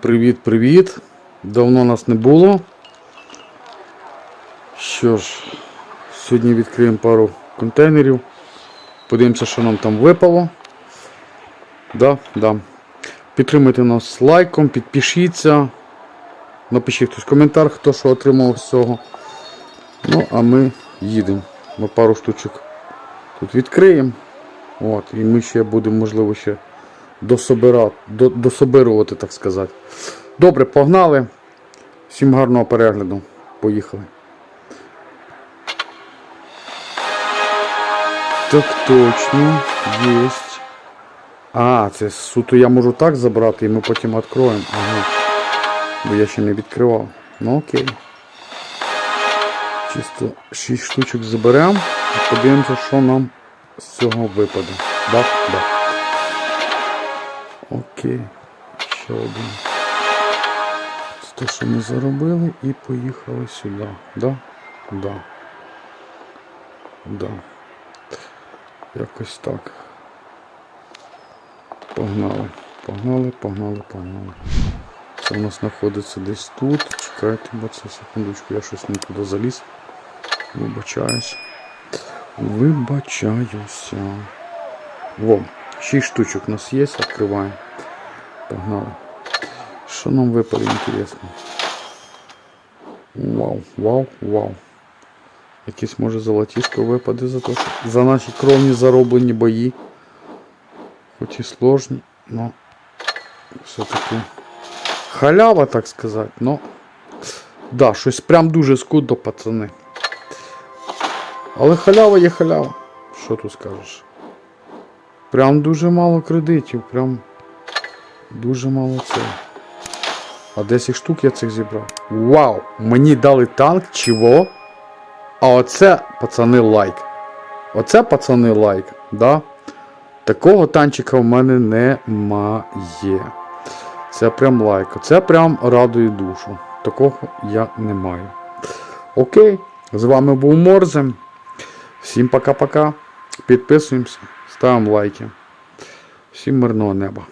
привіт-привіт. Давно нас не було. Що ж, сьогодні відкриємо пару контейнерів. Подивимося, що нам там випало. Да, да. Підтримуйте нас лайком, підпишіться. Напишіть хтось коментар, хто що отримав з цього. Ну, а ми їдемо. Ми пару штучок тут відкриємо. От, і ми ще будемо, можливо, ще дособирати, до, дособирувати, так сказати. Добре, погнали. Всім гарного перегляду. Поїхали. Так точно, єсть. А, це суто я можу так забрати і ми потім відкроємо. Ага. Бо я ще не відкривав. Ну окей. Чисто 6 штучок заберемо і подивимося, що нам з цього випаде. Да? Да. Окей. Ще один. Це те, що ми заробили, і поїхали сюди. Да? Да. Да. Якось так. Погнали. Погнали, погнали, погнали. Це у нас знаходиться десь тут. Чекайте, бо це секундочку, я щось не туди заліз. Вибачаюсь. Вибачаюся. Во, 6 штучок у нас є, відкриваємо. Погнали. Що нам випаде, інтересно? Вау, вау, вау. Якесь може золотішко випаде за те, що за наші кровні зароблені бої. Хоч і сложні, но все-таки халява, так сказати, но да, щось прям дуже скудно, пацани. Але халява є халява. Що тут скажеш? Прям дуже мало кредитів, прям дуже мало це. А 10 штук я цих зібрав. Вау! Мені дали танк, чого? А оце, пацани, лайк. Оце, пацани, лайк, да? Такого танчика в мене немає. Це прям лайк. Це прям радує душу. Такого я не маю. Окей, з вами був Морзем. Всім пока-пока. Підписуємося, ставимо лайки. Всім мирного неба.